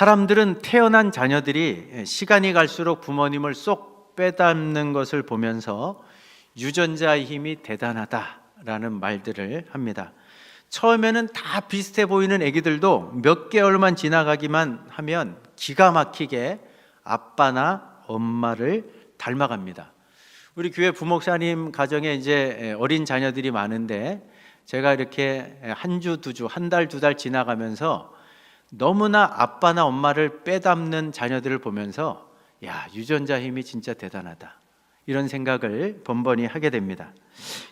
사람들은 태어난 자녀들이 시간이 갈수록 부모님을 쏙 빼닮는 것을 보면서 유전자의 힘이 대단하다라는 말들을 합니다. 처음에는 다 비슷해 보이는 아기들도 몇 개월만 지나가기만 하면 기가 막히게 아빠나 엄마를 닮아갑니다. 우리 교회 부목사님 가정에 이제 어린 자녀들이 많은데 제가 이렇게 한 주, 두 주, 한 달, 두 달 지나가면서 너무나 아빠나 엄마를 빼닮는 자녀들을 보면서 야, 유전자 힘이 진짜 대단하다. 이런 생각을 번번이 하게 됩니다.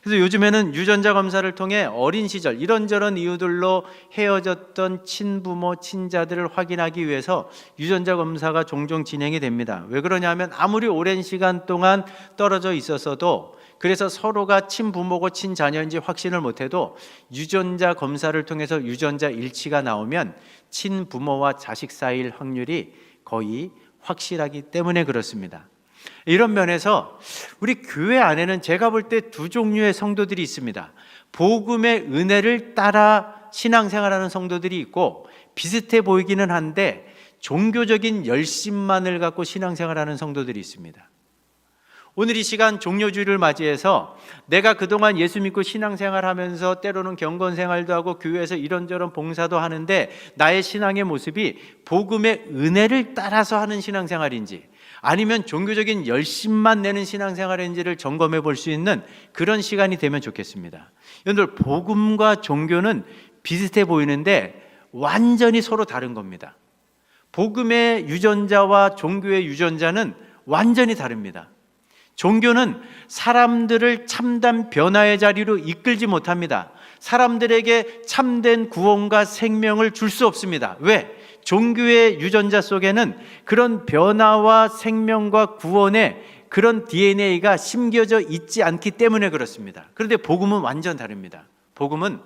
그래서 요즘에는 유전자 검사를 통해 어린 시절 이런저런 이유들로 헤어졌던 친부모, 친자들을 확인하기 위해서 유전자 검사가 종종 진행이 됩니다. 왜 그러냐면 아무리 오랜 시간 동안 떨어져 있었어도 그래서 서로가 친부모고 친자녀인지 확신을 못해도 유전자 검사를 통해서 유전자 일치가 나오면 친부모와 자식 사이일 확률이 거의 확실하기 때문에 그렇습니다. 이런 면에서 우리 교회 안에는 제가 볼 때 두 종류의 성도들이 있습니다. 복음의 은혜를 따라 신앙생활하는 성도들이 있고 비슷해 보이기는 한데 종교적인 열심만을 갖고 신앙생활하는 성도들이 있습니다. 오늘 이 시간 종료주의를 맞이해서 내가 그동안 예수 믿고 신앙생활 하면서 때로는 경건생활도 하고 교회에서 이런저런 봉사도 하는데 나의 신앙의 모습이 복음의 은혜를 따라서 하는 신앙생활인지 아니면 종교적인 열심만 내는 신앙생활인지를 점검해 볼 수 있는 그런 시간이 되면 좋겠습니다. 여러분들 복음과 종교는 비슷해 보이는데 완전히 서로 다른 겁니다. 복음의 유전자와 종교의 유전자는 완전히 다릅니다. 종교는 사람들을 참담 변화의 자리로 이끌지 못합니다. 사람들에게 참된 구원과 생명을 줄 수 없습니다. 왜? 종교의 유전자 속에는 그런 변화와 생명과 구원의 그런 DNA가 심겨져 있지 않기 때문에 그렇습니다. 그런데 복음은 완전 다릅니다. 복음은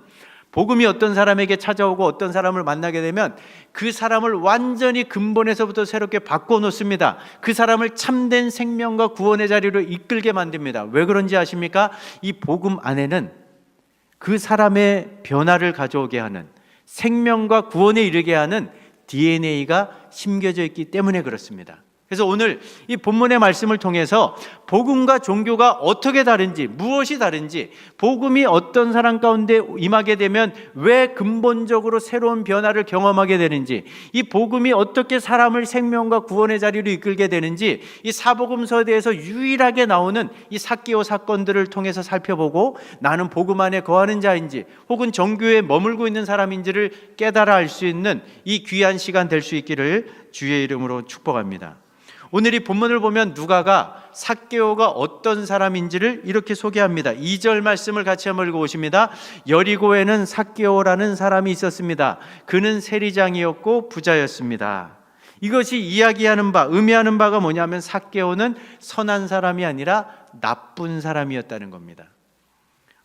복음이 어떤 사람에게 찾아오고 어떤 사람을 만나게 되면 그 사람을 완전히 근본에서부터 새롭게 바꿔 놓습니다. 그 사람을 참된 생명과 구원의 자리로 이끌게 만듭니다. 왜 그런지 아십니까? 이 복음 안에는 그 사람의 변화를 가져오게 하는 생명과 구원에 이르게 하는 DNA가 심겨져 있기 때문에 그렇습니다. 그래서 오늘 이 본문의 말씀을 통해서 복음과 종교가 어떻게 다른지, 무엇이 다른지, 복음이 어떤 사람 가운데 임하게 되면 왜 근본적으로 새로운 변화를 경험하게 되는지, 이 복음이 어떻게 사람을 생명과 구원의 자리로 이끌게 되는지, 이 사복음서에 대해서 유일하게 나오는 이 사기오 사건들을 통해서 살펴보고 나는 복음 안에 거하는 자인지, 혹은 정교에 머물고 있는 사람인지를 깨달아 알 수 있는 이 귀한 시간 될 수 있기를 주의 이름으로 축복합니다. 오늘 이 본문을 보면 누가가 삭개오가 어떤 사람인지를 이렇게 소개합니다. 2절 말씀을 같이 한번 읽어보십니다. 여리고에는 삭개오라는 사람이 있었습니다. 그는 세리장이었고 부자였습니다. 이것이 이야기하는 바, 의미하는 바가 뭐냐면 삭개오는 선한 사람이 아니라 나쁜 사람이었다는 겁니다.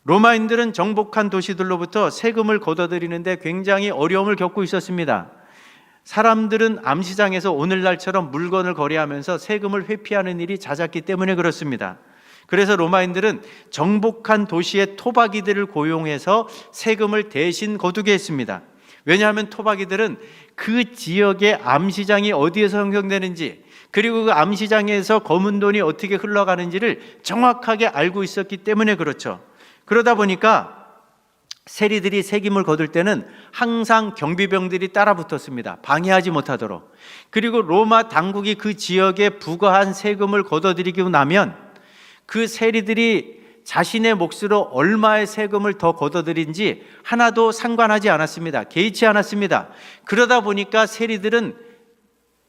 로마인들은 정복한 도시들로부터 세금을 걷어들이는데 굉장히 어려움을 겪고 있었습니다. 사람들은 암시장에서 오늘날처럼 물건을 거래하면서 세금을 회피하는 일이 잦았기 때문에 그렇습니다. 그래서 로마인들은 정복한 도시의 토박이들을 고용해서 세금을 대신 거두게 했습니다. 왜냐하면 토박이들은 그 지역의 암시장이 어디에서 형성되는지 그리고 그 암시장에서 검은 돈이 어떻게 흘러가는지를 정확하게 알고 있었기 때문에 그렇죠. 그러다 보니까 세리들이 세금을 거둘 때는 항상 경비병들이 따라 붙었습니다. 방해하지 못하도록. 그리고 로마 당국이 그 지역에 부과한 세금을 걷어들이고 나면 그 세리들이 자신의 몫으로 얼마의 세금을 더 걷어들인지 하나도 상관하지 않았습니다. 개의치 않았습니다. 그러다 보니까 세리들은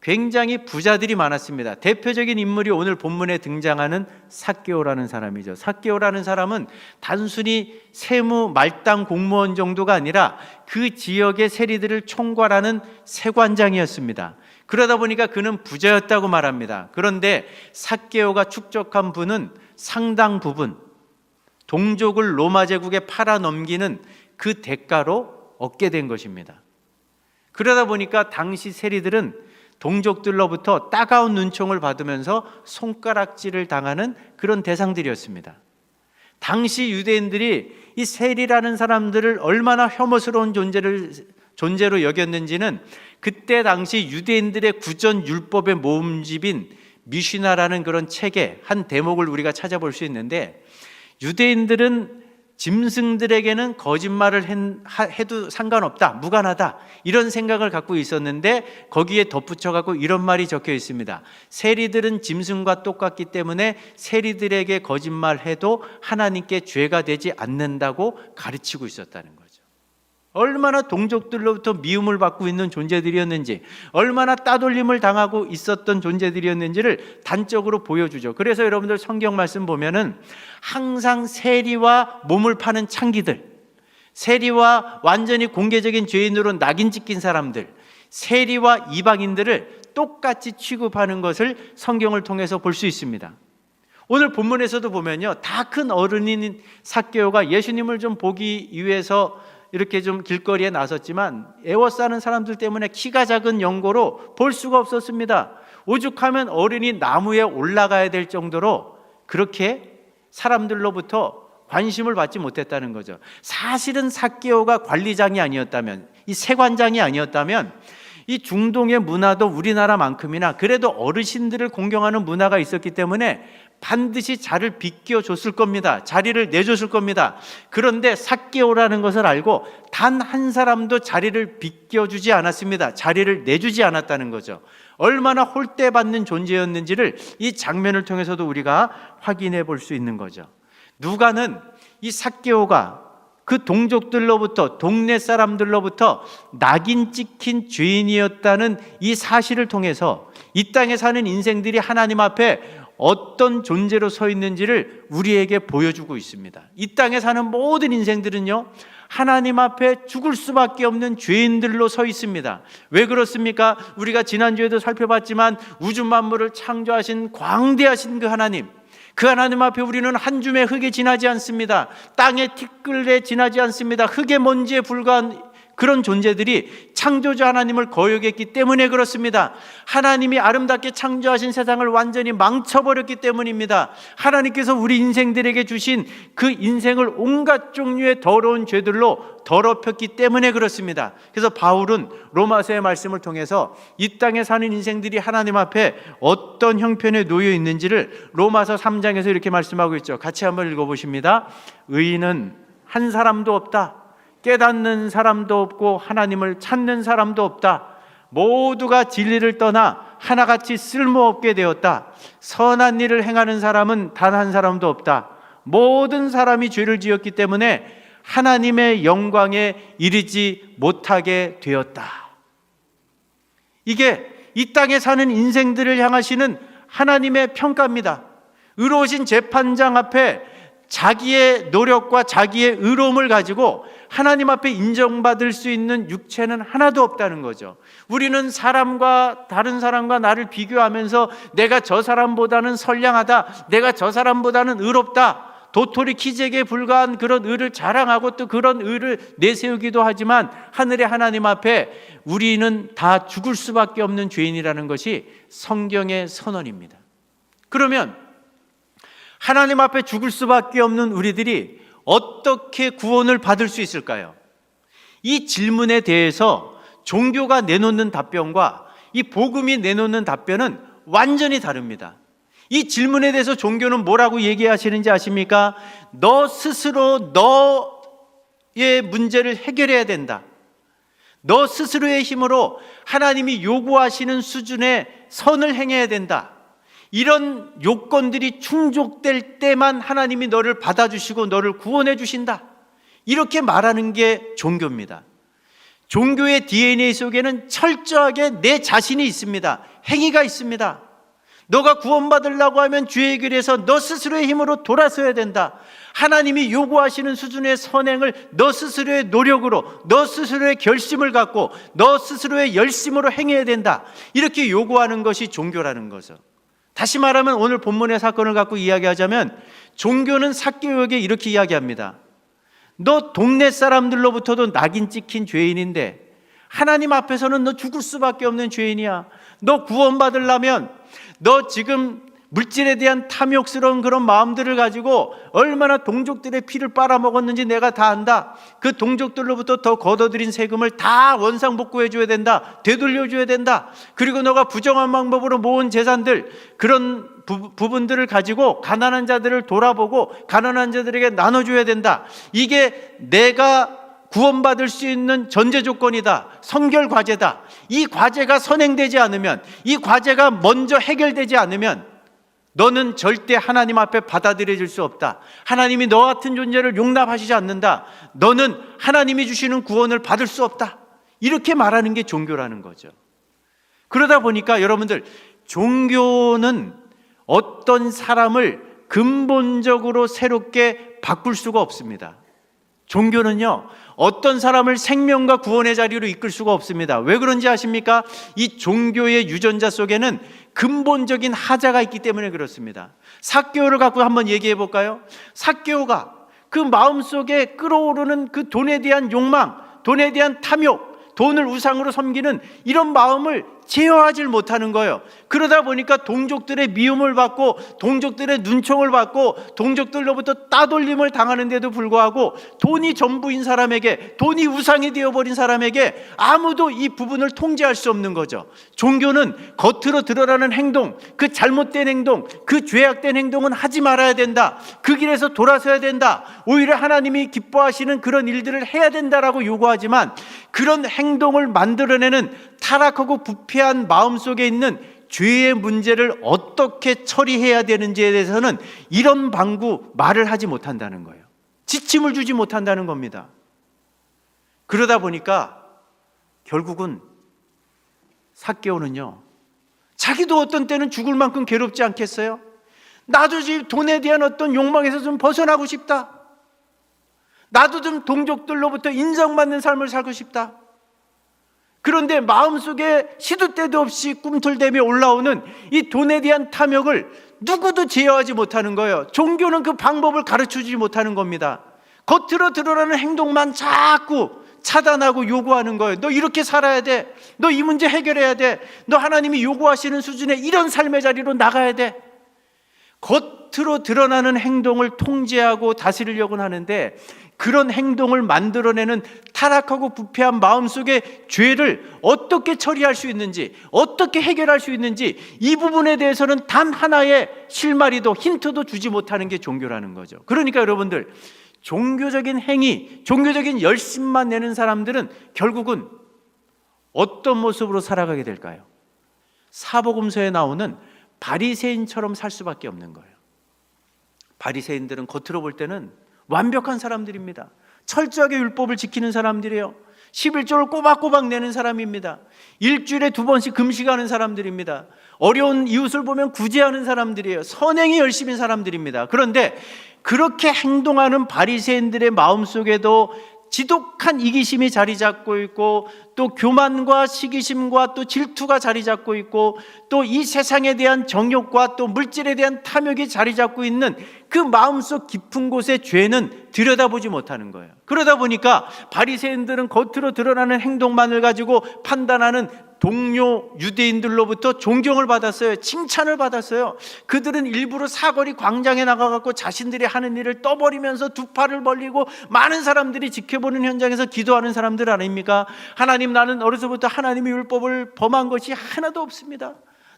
굉장히 부자들이 많았습니다. 대표적인 인물이 오늘 본문에 등장하는 삭개오라는 사람이죠. 삭개오라는 사람은 단순히 세무 말당 공무원 정도가 아니라 그 지역의 세리들을 총괄하는 세관장이었습니다. 그러다 보니까 그는 부자였다고 말합니다. 그런데 삭개오가 축적한 분은 상당 부분 동족을 로마 제국에 팔아 넘기는 그 대가로 얻게 된 것입니다. 그러다 보니까 당시 세리들은 동족들로부터 따가운 눈총을 받으면서 손가락질을 당하는 그런 대상들이었습니다. 당시 유대인들이 이 세리라는 사람들을 얼마나 혐오스러운 존재를 존재로 여겼는지는 그때 당시 유대인들의 구전 율법의 모음집인 미시나라는 그런 책의 한 대목을 우리가 찾아볼 수 있는데 유대인들은 짐승들에게는 거짓말을 해도 상관없다, 무관하다 이런 생각을 갖고 있었는데 거기에 덧붙여 갖고 이런 말이 적혀 있습니다. 세리들은 짐승과 똑같기 때문에 세리들에게 거짓말해도 하나님께 죄가 되지 않는다고 가르치고 있었다는 거죠. 얼마나 동족들로부터 미움을 받고 있는 존재들이었는지, 얼마나 따돌림을 당하고 있었던 존재들이었는지를 단적으로 보여주죠. 그래서 여러분들 성경 말씀 보면은 항상 세리와 몸을 파는 창기들, 세리와 완전히 공개적인 죄인으로 낙인 찍힌 사람들, 세리와 이방인들을 똑같이 취급하는 것을 성경을 통해서 볼 수 있습니다. 오늘 본문에서도 보면요. 다 큰 어른인 사개오가 예수님을 좀 보기 위해서 이렇게 좀 길거리에 나섰지만 애워싸는 사람들 때문에 키가 작은 연고로 볼 수가 없었습니다. 오죽하면 어른이 나무에 올라가야 될 정도로 그렇게 사람들로부터 관심을 받지 못했다는 거죠. 사실은 사개오가 관리장이 아니었다면, 이 세관장이 아니었다면 이 중동의 문화도 우리나라만큼이나 그래도 어르신들을 공경하는 문화가 있었기 때문에 반드시 자를 비껴줬을 겁니다. 자리를 내줬을 겁니다. 그런데 사개오라는 것을 알고 단 한 사람도 자리를 비껴주지 않았습니다. 자리를 내주지 않았다는 거죠. 얼마나 홀대받는 존재였는지를 이 장면을 통해서도 우리가 확인해 볼 수 있는 거죠. 누가는 이 사개오가 그 동족들로부터 동네 사람들로부터 낙인 찍힌 죄인이었다는 이 사실을 통해서 이 땅에 사는 인생들이 하나님 앞에 어떤 존재로 서 있는지를 우리에게 보여주고 있습니다. 이 땅에 사는 모든 인생들은요, 하나님 앞에 죽을 수밖에 없는 죄인들로 서 있습니다. 왜 그렇습니까? 우리가 지난주에도 살펴봤지만 우주 만물을 창조하신 광대하신 그 하나님, 그 하나님 앞에 우리는 한 줌의 흙에 지나지 않습니다. 땅의 티끌에 지나지 않습니다. 흙의 먼지에 불과한 그런 존재들이 창조주 하나님을 거역했기 때문에 그렇습니다. 하나님이 아름답게 창조하신 세상을 완전히 망쳐버렸기 때문입니다. 하나님께서 우리 인생들에게 주신 그 인생을 온갖 종류의 더러운 죄들로 더럽혔기 때문에 그렇습니다. 그래서 바울은 로마서의 말씀을 통해서 이 땅에 사는 인생들이 하나님 앞에 어떤 형편에 놓여 있는지를 로마서 3장에서 이렇게 말씀하고 있죠. 같이 한번 읽어보십니다. 의인은 한 사람도 없다. 깨닫는 사람도 없고 하나님을 찾는 사람도 없다. 모두가 진리를 떠나 하나같이 쓸모없게 되었다. 선한 일을 행하는 사람은 단 한 사람도 없다. 모든 사람이 죄를 지었기 때문에 하나님의 영광에 이르지 못하게 되었다. 이게 이 땅에 사는 인생들을 향하시는 하나님의 평가입니다. 의로우신 재판장 앞에 자기의 노력과 자기의 의로움을 가지고 하나님 앞에 인정받을 수 있는 육체는 하나도 없다는 거죠. 우리는 사람과 다른 사람과 나를 비교하면서 내가 저 사람보다는 선량하다, 내가 저 사람보다는 의롭다, 도토리 키재기에 불과한 그런 의를 자랑하고 또 그런 의를 내세우기도 하지만 하늘의 하나님 앞에 우리는 다 죽을 수밖에 없는 죄인이라는 것이 성경의 선언입니다. 그러면 하나님 앞에 죽을 수밖에 없는 우리들이 어떻게 구원을 받을 수 있을까요? 이 질문에 대해서 종교가 내놓는 답변과 이 복음이 내놓는 답변은 완전히 다릅니다. 이 질문에 대해서 종교는 뭐라고 얘기하시는지 아십니까? 너 스스로 너의 문제를 해결해야 된다. 너 스스로의 힘으로 하나님이 요구하시는 수준의 선을 행해야 된다. 이런 요건들이 충족될 때만 하나님이 너를 받아주시고 너를 구원해 주신다. 이렇게 말하는 게 종교입니다. 종교의 DNA 속에는 철저하게 내 자신이 있습니다. 행위가 있습니다. 너가 구원받으려고 하면 죄의 길에서 너 스스로의 힘으로 돌아서야 된다. 하나님이 요구하시는 수준의 선행을 너 스스로의 노력으로, 너 스스로의 결심을 갖고, 너 스스로의 열심으로 행해야 된다. 이렇게 요구하는 것이 종교라는 거죠. 다시 말하면 오늘 본문의 사건을 갖고 이야기하자면 종교는 사교육에 이렇게 이야기합니다. 너 동네 사람들로부터도 낙인 찍힌 죄인인데 하나님 앞에서는 너 죽을 수밖에 없는 죄인이야. 너 구원받으려면 너 지금 물질에 대한 탐욕스러운 그런 마음들을 가지고 얼마나 동족들의 피를 빨아먹었는지 내가 다 안다. 그 동족들로부터 더 걷어들인 세금을 다 원상복구해 줘야 된다. 되돌려 줘야 된다. 그리고 너가 부정한 방법으로 모은 재산들 그런 부, 부분들을 가지고 가난한 자들을 돌아보고 가난한 자들에게 나눠 줘야 된다. 이게 내가 구원받을 수 있는 전제 조건이다. 선결 과제다. 이 과제가 선행되지 않으면, 이 과제가 먼저 해결되지 않으면, 너는 절대 하나님 앞에 받아들여질 수 없다. 하나님이 너 같은 존재를 용납하시지 않는다. 너는 하나님이 주시는 구원을 받을 수 없다. 이렇게 말하는 게 종교라는 거죠. 그러다 보니까 여러분들, 종교는 어떤 사람을 근본적으로 새롭게 바꿀 수가 없습니다. 종교는요, 어떤 사람을 생명과 구원의 자리로 이끌 수가 없습니다. 왜 그런지 아십니까? 이 종교의 유전자 속에는 근본적인 하자가 있기 때문에 그렇습니다. 사개오를 갖고 한번 얘기해 볼까요? 사개오가 그 마음 속에 끓어오르는 그 돈에 대한 욕망, 돈에 대한 탐욕, 돈을 우상으로 섬기는 이런 마음을 제어하질 못하는 거예요. 그러다 보니까 동족들의 미움을 받고 동족들의 눈총을 받고 동족들로부터 따돌림을 당하는데도 불구하고 돈이 전부인 사람에게 돈이 우상이 되어버린 사람에게 아무도 이 부분을 통제할 수 없는 거죠. 종교는 겉으로 드러나는 행동, 그 잘못된 행동, 그 죄악된 행동은 하지 말아야 된다. 그 길에서 돌아서야 된다. 오히려 하나님이 기뻐하시는 그런 일들을 해야 된다라고 요구하지만 그런 행동을 만들어내는 타락하고 부패한 마음 속에 있는 죄의 문제를 어떻게 처리해야 되는지에 대해서는 이런 방구 말을 하지 못한다는 거예요. 지침을 주지 못한다는 겁니다. 그러다 보니까 결국은 사개오는요, 자기도 어떤 때는 죽을 만큼 괴롭지 않겠어요? 나도 지금 돈에 대한 어떤 욕망에서 좀 벗어나고 싶다. 나도 좀 동족들로부터 인정받는 삶을 살고 싶다. 그런데 마음속에 시도 때도 없이 꿈틀대며 올라오는 이 돈에 대한 탐욕을 누구도 제어하지 못하는 거예요. 종교는 그 방법을 가르쳐 주지 못하는 겁니다. 겉으로 드러나는 행동만 자꾸 차단하고 요구하는 거예요. 너 이렇게 살아야 돼. 너 이 문제 해결해야 돼. 너 하나님이 요구하시는 수준의 이런 삶의 자리로 나가야 돼. 겉으로 드러나는 행동을 통제하고 다스리려고 하는데 그런 행동을 만들어내는 타락하고 부패한 마음 속의 죄를 어떻게 처리할 수 있는지, 어떻게 해결할 수 있는지 이 부분에 대해서는 단 하나의 실마리도 힌트도 주지 못하는 게 종교라는 거죠. 그러니까 여러분들 종교적인 행위, 종교적인 열심만 내는 사람들은 결국은 어떤 모습으로 살아가게 될까요? 사복음서에 나오는 바리새인처럼 살 수밖에 없는 거예요. 바리새인들은 겉으로 볼 때는 완벽한 사람들입니다. 철저하게 율법을 지키는 사람들이에요. 11조를 꼬박꼬박 내는 사람입니다. 일주일에 두 번씩 금식하는 사람들입니다. 어려운 이웃을 보면 구제하는 사람들이에요. 선행이 열심인 사람들입니다. 그런데 그렇게 행동하는 바리새인들의 마음속에도 지독한 이기심이 자리 잡고 있고 또 교만과 시기심과 또 질투가 자리 잡고 있고 또 이 세상에 대한 정욕과 또 물질에 대한 탐욕이 자리 잡고 있는 그 마음속 깊은 곳의 죄는 들여다보지 못하는 거예요. 그러다 보니까 바리새인들은 겉으로 드러나는 행동만을 가지고 판단하는 동료 유대인들로부터 존경을 받았어요. 칭찬을 받았어요. 그들은 일부러 사거리 광장에 나가 갖고 자신들이 하는 일을 떠버리면서 두 팔을 벌리고 많은 사람들이 지켜보는 현장에서 기도하는 사람들 아닙니까? 하나님 나는 어려서부터 하나님의 율법을 범한 것이 하나도 없습니다.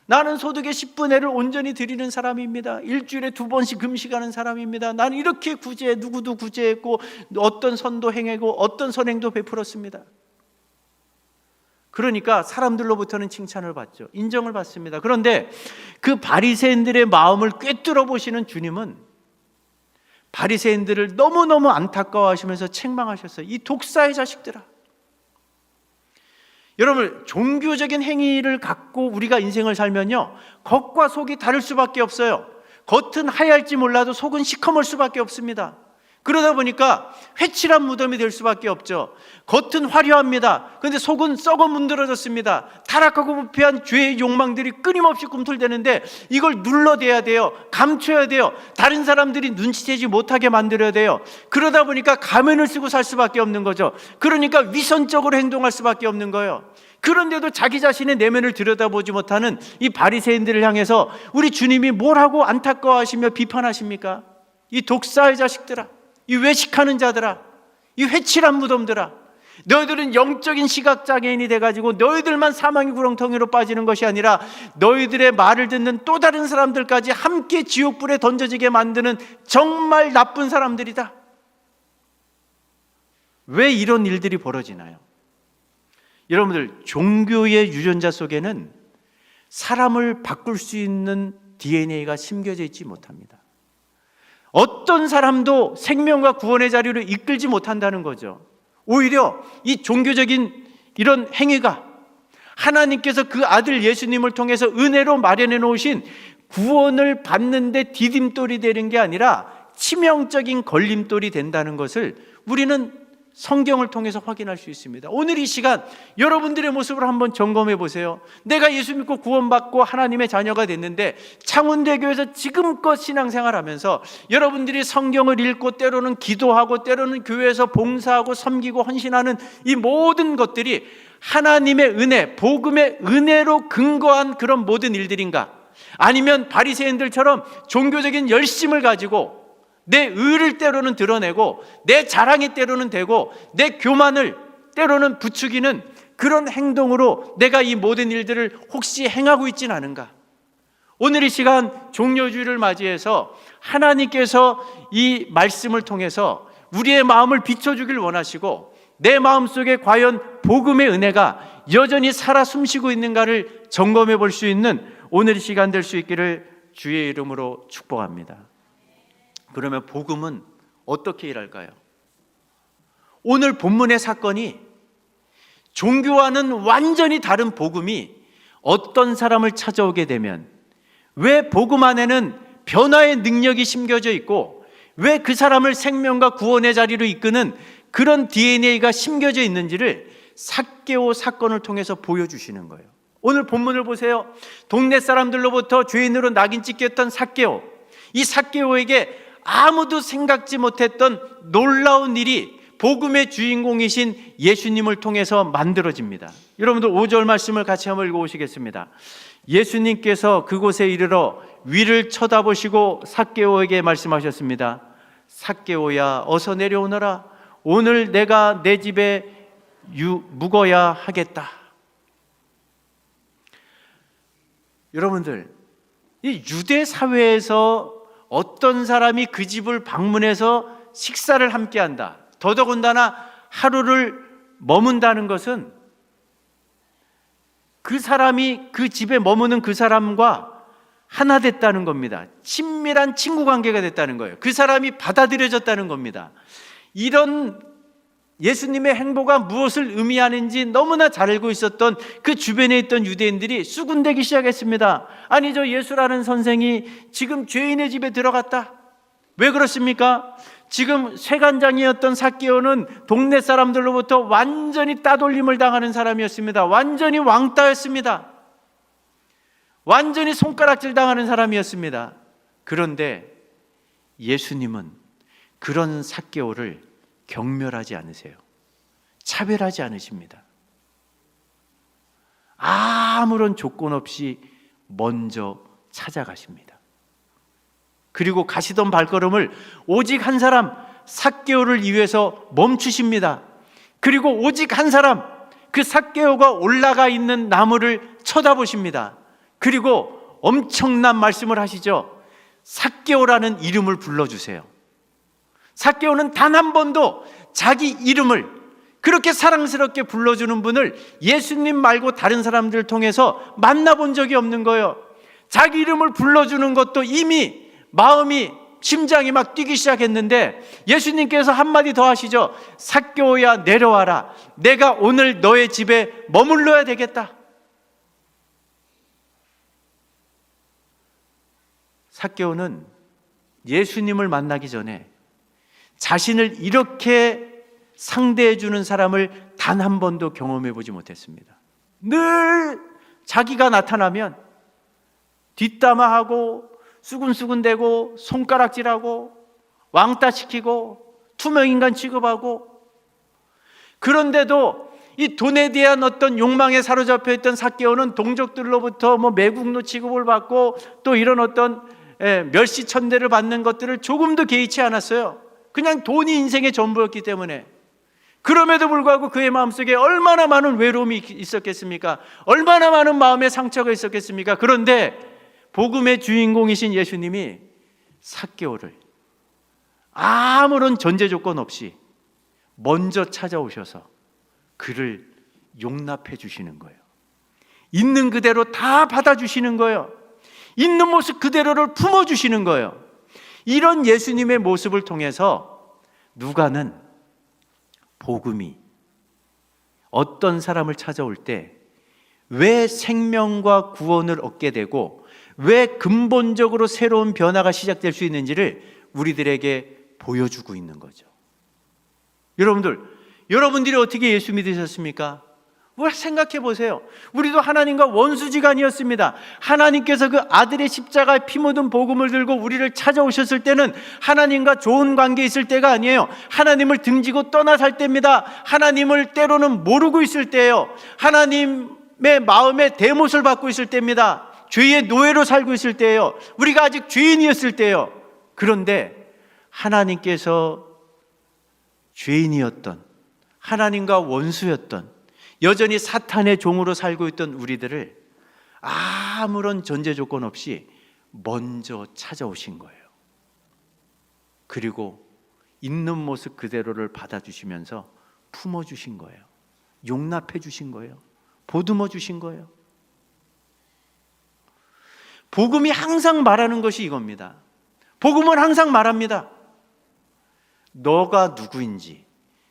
나는 소득의 10분의 1을 온전히 드리는 사람입니다. 일주일에 두 번씩 금식하는 사람입니다. 나는 이렇게 구제, 누구도 구제했고 어떤 선도 행하고 어떤 선행도 베풀었습니다. 그러니까 사람들로부터는 칭찬을 받죠. 인정을 받습니다. 그런데 그 바리새인들의 마음을 꿰뚫어 보시는 주님은 바리새인들을 너무너무 안타까워하시면서 책망하셨어요. 이 독사의 자식들아. 여러분, 종교적인 행위를 갖고 우리가 인생을 살면요. 겉과 속이 다를 수밖에 없어요. 겉은 하얄지 몰라도 속은 시커멀 수밖에 없습니다. 그러다 보니까 회칠한 무덤이 될 수밖에 없죠. 겉은 화려합니다. 그런데 속은 썩어 문드러졌습니다. 타락하고 부패한 죄의 욕망들이 끊임없이 꿈틀대는데 이걸 눌러대야 돼요. 감춰야 돼요. 다른 사람들이 눈치채지 못하게 만들어야 돼요. 그러다 보니까 가면을 쓰고 살 수밖에 없는 거죠. 그러니까 위선적으로 행동할 수밖에 없는 거예요. 그런데도 자기 자신의 내면을 들여다보지 못하는 이 바리새인들을 향해서 우리 주님이 뭘 하고 안타까워하시며 비판하십니까? 이 독사의 자식들아, 이 외식하는 자들아, 이 회칠한 무덤들아, 너희들은 영적인 시각 장애인이 돼가지고 너희들만 사망의 구렁텅이로 빠지는 것이 아니라 너희들의 말을 듣는 또 다른 사람들까지 함께 지옥불에 던져지게 만드는 정말 나쁜 사람들이다. 왜 이런 일들이 벌어지나요? 여러분들 종교의 유전자 속에는 사람을 바꿀 수 있는 DNA가 심겨져 있지 못합니다. 어떤 사람도 생명과 구원의 자리로 이끌지 못한다는 거죠. 오히려 이 종교적인 이런 행위가 하나님께서 그 아들 예수님을 통해서 은혜로 마련해 놓으신 구원을 받는데 디딤돌이 되는 게 아니라 치명적인 걸림돌이 된다는 것을 우리는 성경을 통해서 확인할 수 있습니다. 오늘 이 시간 여러분들의 모습을 한번 점검해 보세요. 내가 예수 믿고 구원받고 하나님의 자녀가 됐는데 창원대교에서 지금껏 신앙생활 하면서 여러분들이 성경을 읽고 때로는 기도하고 때로는 교회에서 봉사하고 섬기고 헌신하는 이 모든 것들이 하나님의 은혜, 복음의 은혜로 근거한 그런 모든 일들인가? 아니면 바리새인들처럼 종교적인 열심을 가지고 내 의를 때로는 드러내고 내 자랑이 때로는 되고 내 교만을 때로는 부추기는 그런 행동으로 내가 이 모든 일들을 혹시 행하고 있진 않은가? 오늘 이 시간 종료주의를 맞이해서 하나님께서 이 말씀을 통해서 우리의 마음을 비춰주길 원하시고 내 마음 속에 과연 복음의 은혜가 여전히 살아 숨쉬고 있는가를 점검해 볼 수 있는 오늘 이 시간 될 수 있기를 주의 이름으로 축복합니다. 그러면 복음은 어떻게 일할까요? 오늘 본문의 사건이 종교와는 완전히 다른 복음이 어떤 사람을 찾아오게 되면 왜 복음 안에는 변화의 능력이 심겨져 있고 왜 그 사람을 생명과 구원의 자리로 이끄는 그런 DNA가 심겨져 있는지를 삭개오 사건을 통해서 보여주시는 거예요. 오늘 본문을 보세요. 동네 사람들로부터 죄인으로 낙인 찍혔던 삭개오. 이 삭개오에게 아무도 생각지 못했던 놀라운 일이 복음의 주인공이신 예수님을 통해서 만들어집니다. 여러분들 5절 말씀을 같이 한번 읽어보시겠습니다. 예수님께서 그곳에 이르러 위를 쳐다보시고 삭개오에게 말씀하셨습니다. 삭개오야 어서 내려오너라. 오늘 내가 내 집에 유, 묵어야 하겠다. 여러분들, 이 유대 사회에서 어떤 사람이 그 집을 방문해서 식사를 함께 한다. 더더군다나 하루를 머문다는 것은 그 사람이 그 집에 머무는 그 사람과 하나 됐다는 겁니다. 친밀한 친구 관계가 됐다는 거예요. 그 사람이 받아들여졌다는 겁니다. 이런 예수님의 행보가 무엇을 의미하는지 너무나 잘 알고 있었던 그 주변에 있던 유대인들이 수군대기 시작했습니다. 아니, 저 예수라는 선생이 지금 죄인의 집에 들어갔다. 왜 그렇습니까? 지금 세관장이었던 사개오는 동네 사람들로부터 완전히 따돌림을 당하는 사람이었습니다. 완전히 왕따였습니다. 완전히 손가락질 당하는 사람이었습니다. 그런데 예수님은 그런 사개오를 경멸하지 않으세요. 차별하지 않으십니다. 아무런 조건 없이 먼저 찾아가십니다. 그리고 가시던 발걸음을 오직 한 사람 삭개오를 위해서 멈추십니다. 그리고 오직 한 사람 그 삭개오가 올라가 있는 나무를 쳐다보십니다. 그리고 엄청난 말씀을 하시죠. 삭개오라는 이름을 불러주세요. 삭개오는 단 한 번도 자기 이름을 그렇게 사랑스럽게 불러주는 분을 예수님 말고 다른 사람들 통해서 만나본 적이 없는 거예요. 자기 이름을 불러주는 것도 이미 마음이 심장이 막 뛰기 시작했는데 예수님께서 한마디 더 하시죠. 삭개오야 내려와라. 내가 오늘 너의 집에 머물러야 되겠다. 삭개오는 예수님을 만나기 전에 자신을 이렇게 상대해 주는 사람을 단 한 번도 경험해 보지 못했습니다. 늘 자기가 나타나면 뒷담화하고 수군수군대고 손가락질하고 왕따시키고 투명인간 취급하고 그런데도 이 돈에 대한 어떤 욕망에 사로잡혀 있던 사개오는 동족들로부터 뭐 매국노 취급을 받고 또 이런 어떤 예, 멸시천대를 받는 것들을 조금도 개의치 않았어요. 그냥 돈이 인생의 전부였기 때문에 그럼에도 불구하고 그의 마음속에 얼마나 많은 외로움이 있었겠습니까? 얼마나 많은 마음의 상처가 있었겠습니까? 그런데 복음의 주인공이신 예수님이 사개오를 아무런 전제 조건 없이 먼저 찾아오셔서 그를 용납해 주시는 거예요. 있는 그대로 다 받아주시는 거예요. 있는 모습 그대로를 품어주시는 거예요. 이런 예수님의 모습을 통해서 누가는 복음이 어떤 사람을 찾아올 때 왜 생명과 구원을 얻게 되고 왜 근본적으로 새로운 변화가 시작될 수 있는지를 우리들에게 보여주고 있는 거죠. 여러분들, 여러분들이 어떻게 예수 믿으셨습니까? 왜 생각해 보세요. 우리도 하나님과 원수지간이었습니다. 하나님께서 그 아들의 십자가에 피 묻은 복음을 들고 우리를 찾아오셨을 때는 하나님과 좋은 관계 있을 때가 아니에요. 하나님을 등지고 떠나 살 때입니다. 하나님을 때로는 모르고 있을 때예요. 하나님의 마음에 대못을 받고 있을 때입니다. 죄의 노예로 살고 있을 때예요. 우리가 아직 죄인이었을 때예요. 그런데 하나님께서 죄인이었던 하나님과 원수였던 여전히 사탄의 종으로 살고 있던 우리들을 아무런 전제 조건 없이 먼저 찾아오신 거예요. 그리고 있는 모습 그대로를 받아주시면서 품어주신 거예요. 용납해 주신 거예요. 보듬어 주신 거예요. 복음이 항상 말하는 것이 이겁니다. 복음은 항상 말합니다. 너가 누구인지,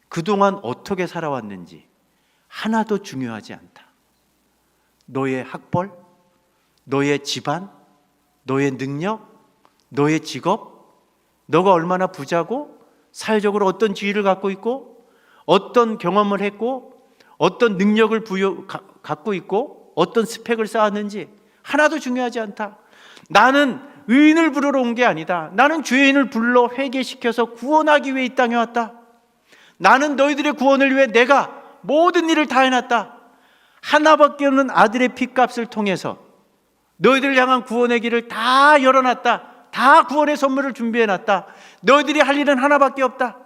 그동안 어떻게 살아왔는지, 하나도 중요하지 않다. 너의 학벌, 너의 집안, 너의 능력, 너의 직업, 너가 얼마나 부자고 사회적으로 어떤 지위를 갖고 있고 어떤 경험을 했고 어떤 능력을 부여 가, 갖고 있고 어떤 스펙을 쌓았는지 하나도 중요하지 않다. 나는 의인을 부르러 온 게 아니다. 나는 죄인을 불러 회개시켜서 구원하기 위해 이 땅에 왔다. 나는 너희들의 구원을 위해 내가 모든 일을 다 해놨다. 하나밖에 없는 아들의 피값을 통해서 너희들 향한 구원의 길을 다 열어놨다. 다 구원의 선물을 준비해놨다. 너희들이 할 일은 하나밖에 없다.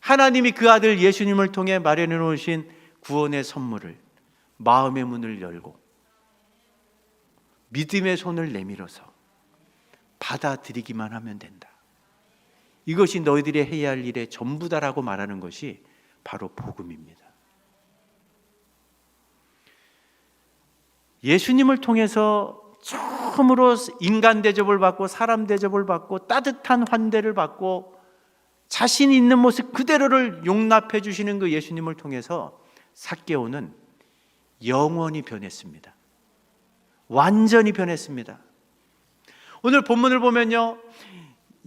하나님이 그 아들 예수님을 통해 마련해 놓으신 구원의 선물을 마음의 문을 열고 믿음의 손을 내밀어서 받아들이기만 하면 된다. 이것이 너희들이 해야 할 일의 전부다라고 말하는 것이 바로 복음입니다. 예수님을 통해서 처음으로 인간 대접을 받고 사람 대접을 받고 따뜻한 환대를 받고 자신 있는 모습 그대로를 용납해 주시는 그 예수님을 통해서 삭개오는 영원히 변했습니다. 완전히 변했습니다. 오늘 본문을 보면요.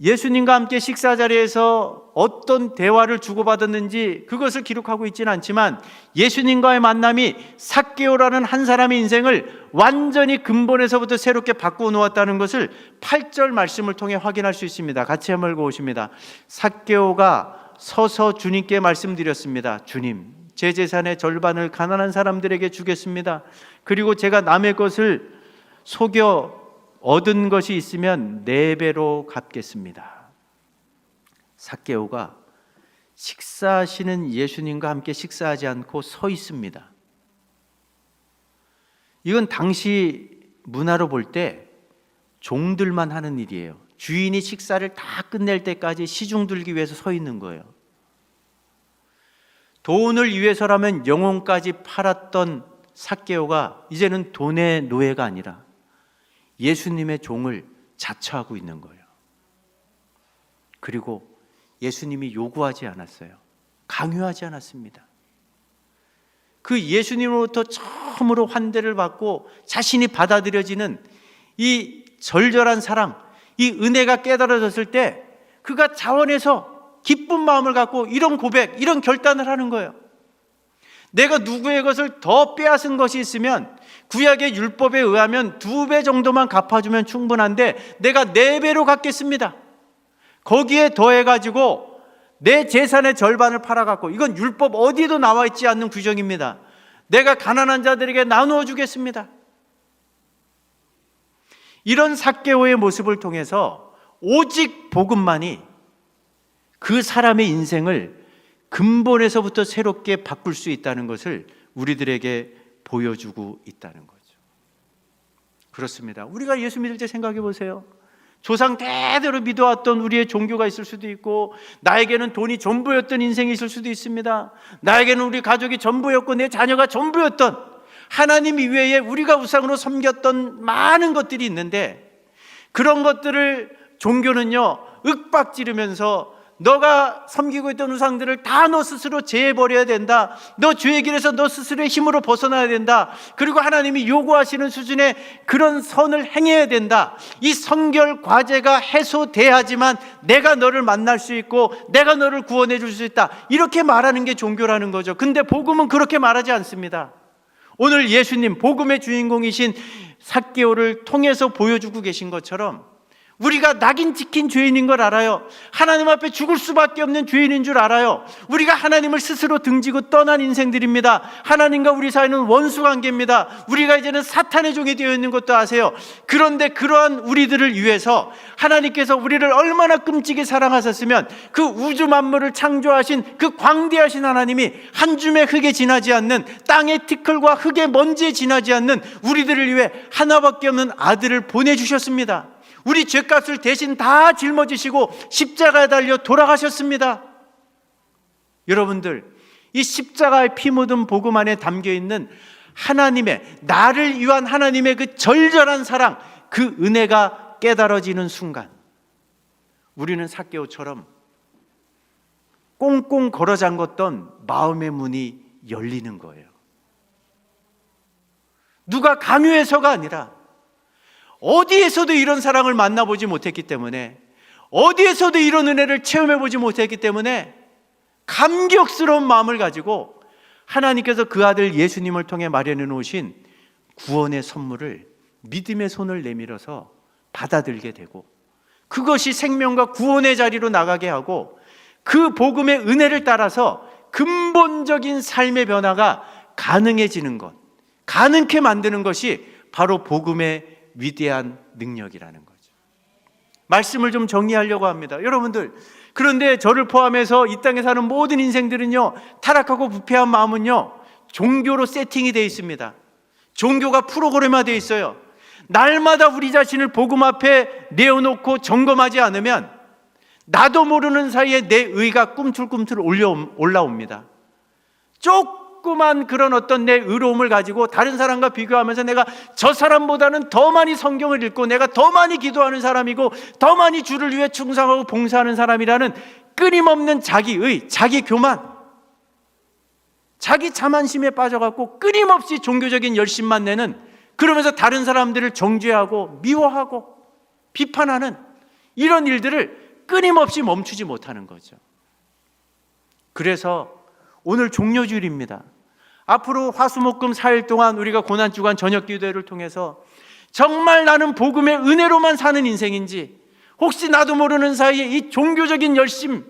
예수님과 함께 식사 자리에서 어떤 대화를 주고받았는지 그것을 기록하고 있지는 않지만 예수님과의 만남이 삭개오라는 한 사람의 인생을 완전히 근본에서부터 새롭게 바꾸어 놓았다는 것을 8절 말씀을 통해 확인할 수 있습니다. 같이 한번 읽어보십니다. 삭개오가 서서 주님께 말씀드렸습니다. 주님, 제 재산의 절반을 가난한 사람들에게 주겠습니다. 그리고 제가 남의 것을 속여 얻은 것이 있으면 네 배로 갚겠습니다. 삭개오가 식사하시는 예수님과 함께 식사하지 않고 서 있습니다. 이건 당시 문화로 볼 때 종들만 하는 일이에요. 주인이 식사를 다 끝낼 때까지 시중 들기 위해서 서 있는 거예요. 돈을 위해서라면 영혼까지 팔았던 삭개오가 이제는 돈의 노예가 아니라 예수님의 종을 자처하고 있는 거예요. 그리고 예수님이 요구하지 않았어요. 강요하지 않았습니다. 그 예수님으로부터 처음으로 환대를 받고 자신이 받아들여지는 이 절절한 사랑, 이 은혜가 깨달아졌을 때 그가 자원해서 기쁜 마음을 갖고 이런 고백, 이런 결단을 하는 거예요. 내가 누구의 것을 더 빼앗은 것이 있으면 구약의 율법에 의하면 두 배 정도만 갚아주면 충분한데 내가 네 배로 갚겠습니다. 거기에 더해가지고 내 재산의 절반을 팔아갖고 이건 율법 어디에도 나와 있지 않는 규정입니다. 내가 가난한 자들에게 나누어 주겠습니다. 이런 삭개오의 모습을 통해서 오직 복음만이 그 사람의 인생을 근본에서부터 새롭게 바꿀 수 있다는 것을 우리들에게 보여주고 있다는 거죠. 그렇습니다. 우리가 예수 믿을 때 생각해 보세요. 조상 대대로 믿어왔던 우리의 종교가 있을 수도 있고 나에게는 돈이 전부였던 인생이 있을 수도 있습니다. 나에게는 우리 가족이 전부였고 내 자녀가 전부였던 하나님 이외에 우리가 우상으로 섬겼던 많은 것들이 있는데 그런 것들을 종교는요 윽박 지르면서 너가 섬기고 있던 우상들을 다 너 스스로 제해버려야 된다. 너 죄의 길에서 너 스스로의 힘으로 벗어나야 된다. 그리고 하나님이 요구하시는 수준의 그런 선을 행해야 된다. 이 성결 과제가 해소돼야지만 내가 너를 만날 수 있고 내가 너를 구원해 줄 수 있다. 이렇게 말하는 게 종교라는 거죠. 근데 복음은 그렇게 말하지 않습니다. 오늘 예수님 복음의 주인공이신 삭개오를 통해서 보여주고 계신 것처럼 우리가 낙인 찍힌 죄인인 걸 알아요. 하나님 앞에 죽을 수밖에 없는 죄인인 줄 알아요. 우리가 하나님을 스스로 등지고 떠난 인생들입니다. 하나님과 우리 사이는 원수 관계입니다. 우리가 이제는 사탄의 종이 되어 있는 것도 아세요. 그런데 그러한 우리들을 위해서 하나님께서 우리를 얼마나 끔찍이 사랑하셨으면 그 우주 만물을 창조하신 그 광대하신 하나님이 한 줌의 흙에 지나지 않는 땅의 티끌과 흙의 먼지에 지나지 않는 우리들을 위해 하나밖에 없는 아들을 보내주셨습니다. 우리 죄값을 대신 다 짊어지시고 십자가에 달려 돌아가셨습니다. 여러분들, 이 십자가의 피 묻은 복음 안에 담겨 있는 하나님의 나를 위한 하나님의 그 절절한 사랑, 그 은혜가 깨달아지는 순간 우리는 사개오처럼 꽁꽁 걸어 잠궜던 마음의 문이 열리는 거예요. 누가 강요해서가 아니라 어디에서도 이런 사랑을 만나보지 못했기 때문에 어디에서도 이런 은혜를 체험해보지 못했기 때문에 감격스러운 마음을 가지고 하나님께서 그 아들 예수님을 통해 마련해 놓으신 구원의 선물을 믿음의 손을 내밀어서 받아들게 되고 그것이 생명과 구원의 자리로 나가게 하고 그 복음의 은혜를 따라서 근본적인 삶의 변화가 가능해지는 것, 가능케 만드는 것이 바로 복음의 위대한 능력이라는 거죠. 말씀을 좀 정리하려고 합니다. 여러분들, 그런데 저를 포함해서 이 땅에 사는 모든 인생들은요, 타락하고 부패한 마음은요, 종교로 세팅이 되어 있습니다. 종교가 프로그램화 되어 있어요. 날마다 우리 자신을 복음 앞에 내어놓고 점검하지 않으면 나도 모르는 사이에 내 의가 꿈틀꿈틀 올라옵니다. 조그만 그런 어떤 내 의로움을 가지고 다른 사람과 비교하면서 내가 저 사람보다는 더 많이 성경을 읽고 내가 더 많이 기도하는 사람이고 더 많이 주를 위해 충성하고 봉사하는 사람이라는 끊임없는 자기의 자기 교만 자기 자만심에 빠져갖고 끊임없이 종교적인 열심만 내는 그러면서 다른 사람들을 정죄하고 미워하고 비판하는 이런 일들을 끊임없이 멈추지 못하는 거죠. 그래서 오늘 종료주일입니다. 앞으로 화수목금 4일 동안 우리가 고난주간 저녁 기도회를 통해서 정말 나는 복음의 은혜로만 사는 인생인지 혹시 나도 모르는 사이에 이 종교적인 열심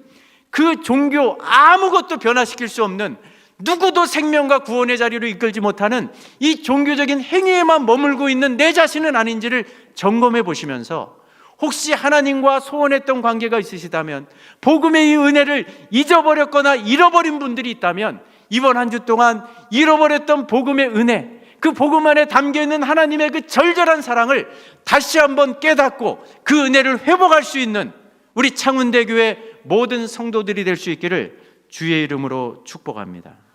그 종교 아무것도 변화시킬 수 없는 누구도 생명과 구원의 자리로 이끌지 못하는 이 종교적인 행위에만 머물고 있는 내 자신은 아닌지를 점검해 보시면서 혹시 하나님과 소원했던 관계가 있으시다면 복음의 이 은혜를 잊어버렸거나 잃어버린 분들이 있다면 이번 한 주 동안 잃어버렸던 복음의 은혜 그 복음 안에 담겨 있는 하나님의 그 절절한 사랑을 다시 한번 깨닫고 그 은혜를 회복할 수 있는 우리 창운대교회 모든 성도들이 될 수 있기를 주의 이름으로 축복합니다.